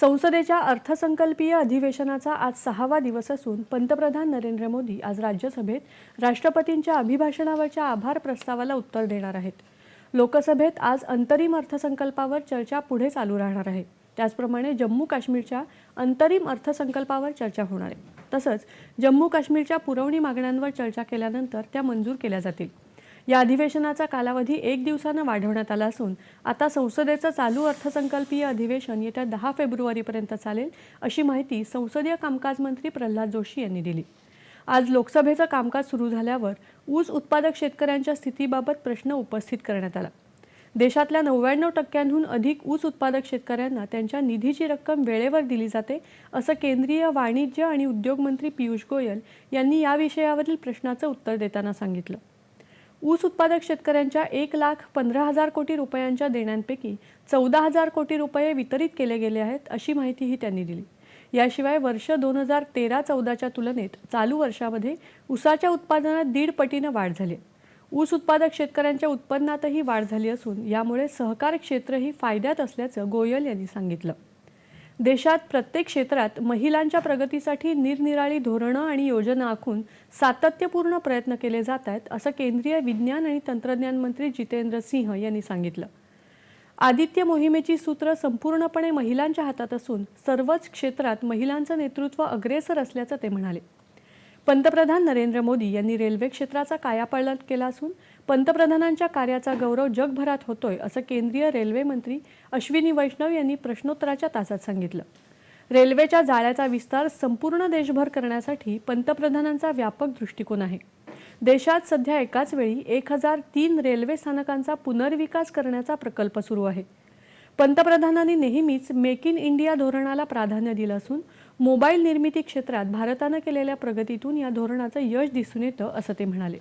संसदेच्या अर्थसंकल्पीय अधिवेशनाचा आज सहावा दिवस असून पंतप्रधान नरेंद्र मोदी आज राज्यसभेत राष्ट्रपतींच्या अभिभाषणावरच्या आभार प्रस्तावाला उत्तर देणार आहेत. लोकसभेत आज अंतरिम अर्थसंकल्पावर चर्चा पुढे चालू राहणार आहे. त्याचप्रमाणे जम्मू काश्मीरच्या अंतरिम अर्थसंकल्पावर चर्चा होणार आहे. तसंच जम्मू काश्मीरच्या पुरवणी मागण्यांवर चर्चा केल्यानंतर त्या मंजूर केल्या जातील. या अधिवेशनाचा कालावधी एक दिवसानं वाढवण्यात आला असून आता संसदेचं चालू अर्थसंकल्पीय अधिवेशन येत्या दहा फेब्रुवारीपर्यंत चालेल अशी माहिती संसदीय कामकाज मंत्री प्रल्हाद जोशी यांनी दिली. आज लोकसभेचं कामकाज सुरू झाल्यावर ऊस उत्पादक शेतकऱ्यांच्या स्थितीबाबत प्रश्न उपस्थित करण्यात आला. देशातल्या नव्याण्णव टक्क्यांहून अधिक ऊस उत्पादक शेतकऱ्यांना त्यांच्या निधीची रक्कम वेळेवर दिली जाते असं केंद्रीय वाणिज्य आणि उद्योग मंत्री पियुष गोयल यांनी या विषयावरील प्रश्नाचं उत्तर देताना सांगितलं. ऊस उत्पादक शेतकऱ्यांच्या एक लाख पंधरा हजार कोटी रुपयांच्या देण्यांपैकी चौदा हजार कोटी रुपये वितरित केले गेले आहेत अशी माहितीही त्यांनी दिली. याशिवाय वर्ष दोन हजार तेरा चौदाच्या तुलनेत चालू वर्षामध्ये ऊसाच्या उत्पादनात दीड पटीनं वाढ झाली ऊस उत्पादक शेतकऱ्यांच्या उत्पन्नातही वाढ झाली असून यामुळे सहकार क्षेत्रही फायद्यात असल्याचं गोयल यांनी सांगितलं. देशात प्रत्येक क्षेत्रात महिलांच्या प्रगतीसाठी निरनिराळी धोरणं आणि योजना आखून सातत्यपूर्ण प्रयत्न केले जात आहेत असं केंद्रीय विज्ञान आणि तंत्रज्ञान मंत्री जितेंद्र सिंह यांनी सांगितलं. आदित्य मोहिमेची सूत्र संपूर्णपणे महिलांच्या हातात असून सर्वच क्षेत्रात महिलांचं नेतृत्व अग्रेसर असल्याचं ते म्हणाले. पंतप्रधान नरेंद्र मोदी यांनी रेल्वे क्षेत्राचा कायापालट केला असून पंतप्रधानांच्या कार्याचा गौरव जगभरात होतोय असं केंद्रीय रेल्वे मंत्री अश्विनी वैष्णव यांनी प्रश्नोत्तराच्या तासात सांगितलं. रेल्वेच्या जाळ्याचा विस्तार संपूर्ण देशभर करण्यासाठी पंतप्रधानांचा व्यापक दृष्टिकोन आहे. देशात सध्या एकाच वेळी एक हजार तीन रेल्वे स्थानकांचा पुनर्विकास करण्याचा प्रकल्प सुरू आहे. पंतप्रधानांनी नेहमीच मेक इन इंडिया धोरणाला प्राधान्य दिलं असून मोबाईल निर्मिती क्षेत्रात भारतानं केलेल्या प्रगतीतून या धोरणाचं यश दिसून येतं असं ते म्हणाले.